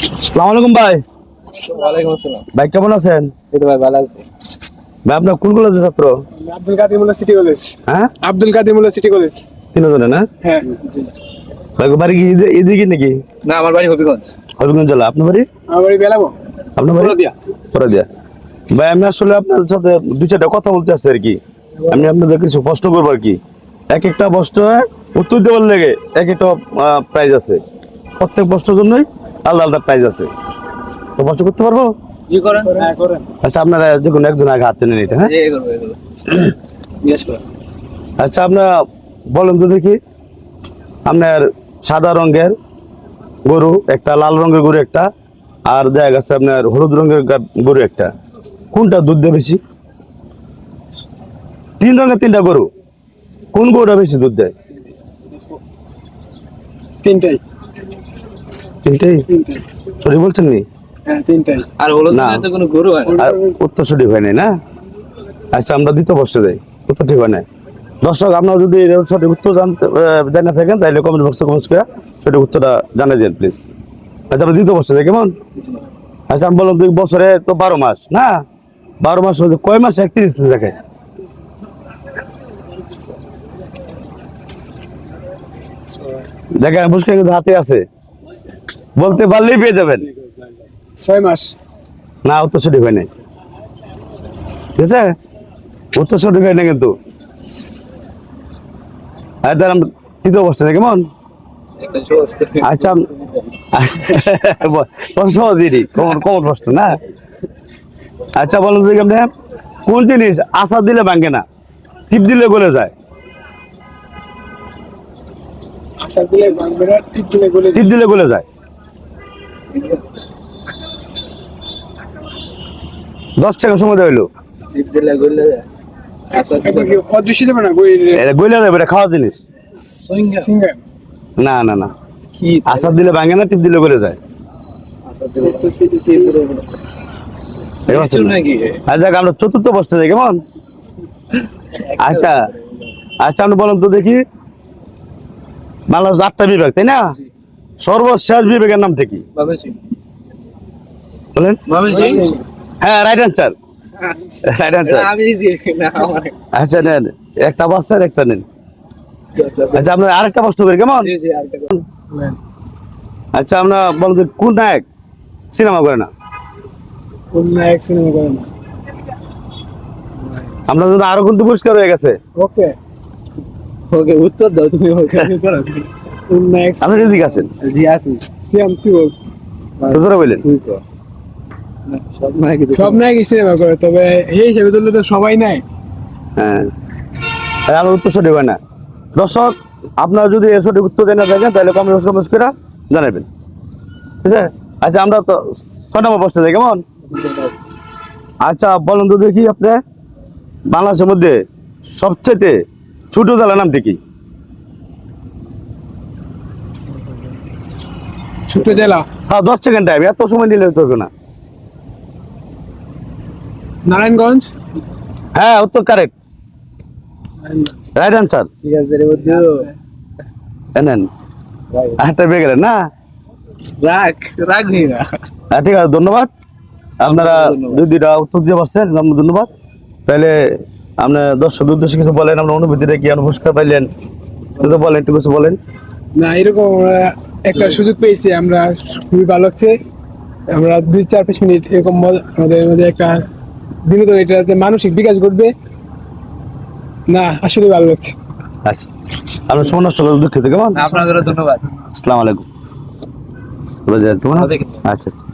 সালাম আলাইকুম ভাই। ওয়ালাইকুম আসসালাম। ভাই কেমন আছেন? এই তো ভাই ভালো আছি। ভাই আপনার কোন কলেজের ছাত্র? Abdul Kader Molla city college. হ্যাঁ? Abdul Kader Molla city college. তিনজনে না? হ্যাঁ। ভাই বাড়ি কি এদিকে নাকি? না আমার বাড়ি হবিগঞ্জ। হবিগঞ্জ জেলা। আপনার বাড়ি? আমার বাড়ি বেলাবো। আপনার বাড়ি? দিয়া ভাই আমি আসলে আপনাদের সাথে দুই চারটা কথা বলতে আসছি আর কি। আমি আপনাদের কিছু প্রশ্ন করব আর কি। এক একটা প্রশ্নের উত্তর দেওয়ার লেগে এক একটা প্রাইজ আছে। প্রত্যেক প্রশ্নের জন্যই আলাদা আলাদা প্রাইজ আছে। তো প্রশ্ন করতে পারব? জি করেন। হ্যাঁ করেন। আচ্ছা আপনারা যে কোনো একজন আগে হাতে নেন এটা হ্যাঁ? জি করব করেন। আচ্ছা আপনার বলেন তো দেখি। আপনার সাদা রঙের গরু একটা লাল রঙের গরু একটা আর দেখা গেছে আপনার হলুদ রঙের গরু একটা। কোনটা দুধ দেয় বেশি? তিন রঙের তিনটা গরু। কোন গরুটা বেশি দুধ দেয়? তিনটাই। তিনটেই? বলছেন নি? হ্যাঁ তিনটাই। আর হলুদ না। তো কোনো গরু হয় আর উত্তর সঠিক হয় নাই না? আচ্ছা আমরা দ্বিতীয় বসতে যাই উত্তর ঠিক হয় নাই। দর্শক আপনারা যদি সঠিক উত্তর জানতে জানা থাকেন তাহলে কমেন্ট বক্সে কমেন্ট করে সঠিক উত্তরটা জানাই দেন প্লিজ আচ্ছা আমরা দ্বিতীয় বসতে যাই কেমন? আচ্ছা আমি বললাম দুই বছরে তো বারো মাস না? বারো মাস মধ্যে কয় মাস একত্রিশ দিন দেখে দেখেন মুশকিল কিন্তু হাতে আছে। বলতে পারলেই পেয়ে যাবেন। ছয় মাস। না উত্তর সঠিক হয় নাই। ঠিক আছে? উত্তর সঠিক হয় না কিন্তু। আর তৃতীয় অবস্থা কেমন। আচ্ছা প্রশ্ন কমন কমন না? আচ্ছা বলুন দেখি আপনি কোন জিনিস আশা দিলে ভাঙে না টিপ দিলে গলে যায়? আসার টিপ দিলে টিপ দিলে গলে যায়। দশ সেকেন্ড সময় দেওয়া হইল। চিপ যায়। আচ্ছা, যাবে এটা খাওয়া জিনিস। না না না। দিলে ভাঙে না টিপ দিলে গলে যায়। আচ্ছা? আচ্ছা আমরা চতুর্থ বসতে যাই কেমন? আচ্ছা আচ্ছা আপনি বলেন তো দেখি। বাংলাদেশ আটটা বিভাগ তাই না? সর্বশেষ বিভাগের নামটা কি বলেন? হ্যাঁ রাইট অ্যান্সার রাইট অ্যান্সার আমি জি, না, আমার- আচ্ছা নেন। একটা বাচ্চার একটা নেন। আচ্ছা আপনার আরেকটা প্রশ্ন করি কেমন? জি, জি, আরেকটা কথা। আচ্ছা আমরা বলেন যে কোন নায়ক সিনেমা করে না? কোন এক সিনেমা করে না? আমরা যদি আরও কিন্তু পুরস্কার হয়ে গেছে। ওকে। ওকে, উত্তর দাও তুমি ওকে আপনি রিজিক আছেন? জি, আছি। সিয়াম তুই বল। জোরে বললেন তুই কর। না, সব নায়ক সিনেমা করে তবে এই হিসেবে ধরলে তো সবাই নাই হ্যাঁ। আর আমার উত্তর সঠিক হয় না। দর্শক আপনারা যদি এর সঠিক উত্তর জানা থাকেন তাহলে কমেন্ট কমেন্ট করে জানাবেন। ঠিক আছে? আচ্ছা আমরা তো ছয় নম্বর প্রশ্ন যাই কেমন? আচ্ছা বলুন তো দেখি আপনি। বাংলাদেশের মধ্যে সবচেয়ে ছোট জেলার নামটি কি? ছোট জেলা? হ্যাঁ দশ সেকেন্ড টাইম এত সময় নিলে তো হবে না। নারায়ণগঞ্জ? হ্যাঁ উত্তর কারেক্ট রাইট অ্যান্সার ঠিক আছে রে বুদ্ধু নেন। একটা পেয়ে গেলেন না? রাখ রাখ নি না। হ্যাঁ ঠিক আছে ধন্যবাদ। আপনারা। দুই দুইটা উত্তর দিতে পারছেন আপনার ধন্যবাদ। তাহলে আপনি দর্শক উদ্দেশ্যে কিছু বলেন আপনার অনুভূতিটা কি পুরস্কার পাইলেন বলেন একটু কিছু বলেন। না এরকম একটা সুযোগ পেয়েছি আমরা খুবই ভালো লাগছে। আমরা দুই চার পাঁচ মিনিট এরকম আমাদের মধ্যে একটা বিনোদন এটাতে মানসিক বিকাশ ঘটবে না আসলে ভালো লাগছে। আচ্ছা। আপনার সময় নষ্ট দুঃখিত কেমন? আপনাদেরও ধন্যবাদ। আসসালামু আলাইকুম। আচ্ছা আচ্ছা।